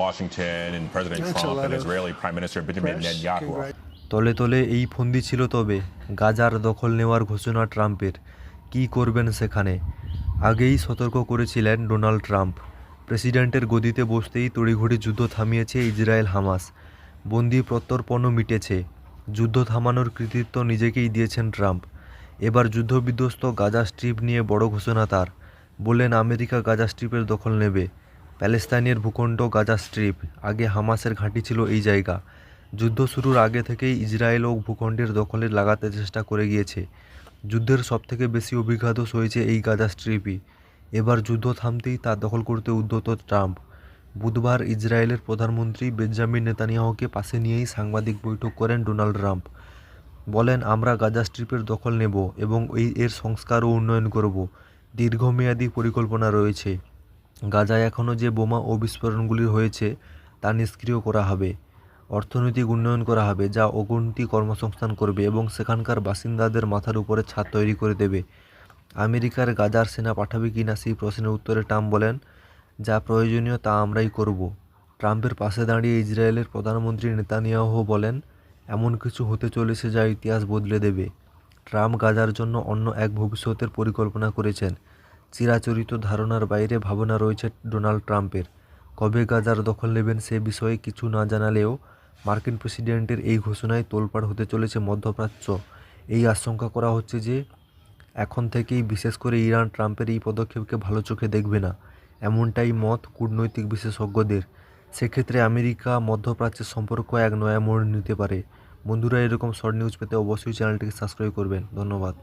Washington and President That's Trump and Israeli Prime Minister Benjamin Netanyahu. তলে তলে এই ফন্দি ছিল তবে গাজার দখল নেওয়ার ঘোষণা ট্রাম্পের। কী করবেন সেখানে? আগেই সতর্ক করেছিলেন ডোনাল্ড ট্রাম্প। প্রেসিডেন্টের গদিতে বসতেই তড়িঘড়ি যুদ্ধ থামিয়েছে ইসরায়েল হামাস। বন্দি প্রত্যর্পণও মিটেছে। যুদ্ধ থামানোর কৃতিত্ব নিজেকেই দিয়েছেন ট্রাম্প। এবার যুদ্ধবিধ্বস্ত গাজা স্ট্রিপ নিয়ে বড় ঘোষণা তার। বললেন আমেরিকা গাজা স্ট্রিপের দখল নেবে। প্যালেস্তাইনের ভূখণ্ড গাজা স্ট্রিপ। আগে হামাসের ঘাঁটি ছিল এই জায়গা। যুদ্ধ শুরুর আগে থেকেই ইসরায়েল ও ভূখণ্ডের দখলে লাগাতে চেষ্টা করে গিয়েছে। যুদ্ধের সবথেকে বেশি অভিঘাত হয়েছে এই গাজা স্ট্রিপই। এবার যুদ্ধ থামতেই তা দখল করতে উদ্যত ট্রাম্প। বুধবার ইসরায়েলের প্রধানমন্ত্রী বেঞ্জামিন নেতানিয়াহুকে পাশে নিয়েই সাংবাদিক বৈঠক করেন ডোনাল্ড ট্রাম্প। বলেন, আমরা গাজা স্ট্রিপের দখল নেব এবং এই এর সংস্কার ও উন্নয়ন করব। দীর্ঘমেয়াদী পরিকল্পনা রয়েছে। গাজায় এখনও যে বোমা ও বিস্ফোরণগুলি হয়েছে, তা নিষ্ক্রিয় করা হবে, অর্থনৈতিক উন্নয়ন করা হবে, যা অগুন্তি কর্মসংস্থান করবে এবং সেখানকার বাসিন্দাদের মাথার উপরে ছাদ তৈরি করে দেবে। আমেরিকার গাজার সেনা পাঠাবে কি না সেই প্রশ্নের উত্তরে ট্রাম্প বলেন, যা প্রয়োজনীয় তা আমরাই করব। ট্রাম্পের পাশে দাঁড়িয়ে ইসরায়েলের প্রধানমন্ত্রী নেতানিয়াহু বলেন, এমন কিছু হতে চলেছে যা ইতিহাস বদলে দেবে। ট্রাম্প গাজার জন্য অন্য এক ভবিষ্যতের পরিকল্পনা করেছেন। চিরাচরিত ধারণার বাইরে ভাবনা রয়েছে ডোনাল্ড ট্রাম্পের। কবে গাজার দখল নেবেন সে বিষয়ে কিছু না জানালেও মার্কিন প্রেসিডেন্টের এই ঘোষণায় তোলপাড় হতে চলেছে মধ্যপ্রাচ্য। এই আশঙ্কা করা হচ্ছে যে এখন থেকেই বিশেষ করে ইরান ট্রাম্পের এই পদক্ষেপকে ভালো চোখে দেখবে না। এমনটাই মত কূটনৈতিক বিশেষজ্ঞদের। সেক্ষেত্রে আমেরিকা মধ্যপ্রাচ্যের সম্পর্ক এক নয়া মোড় নিতে পারে। বন্ধুরা, এরকম শর্ট নিউজ পেতে অবশ্যই চ্যানেলটিকে সাবস্ক্রাইব করবেন। ধন্যবাদ।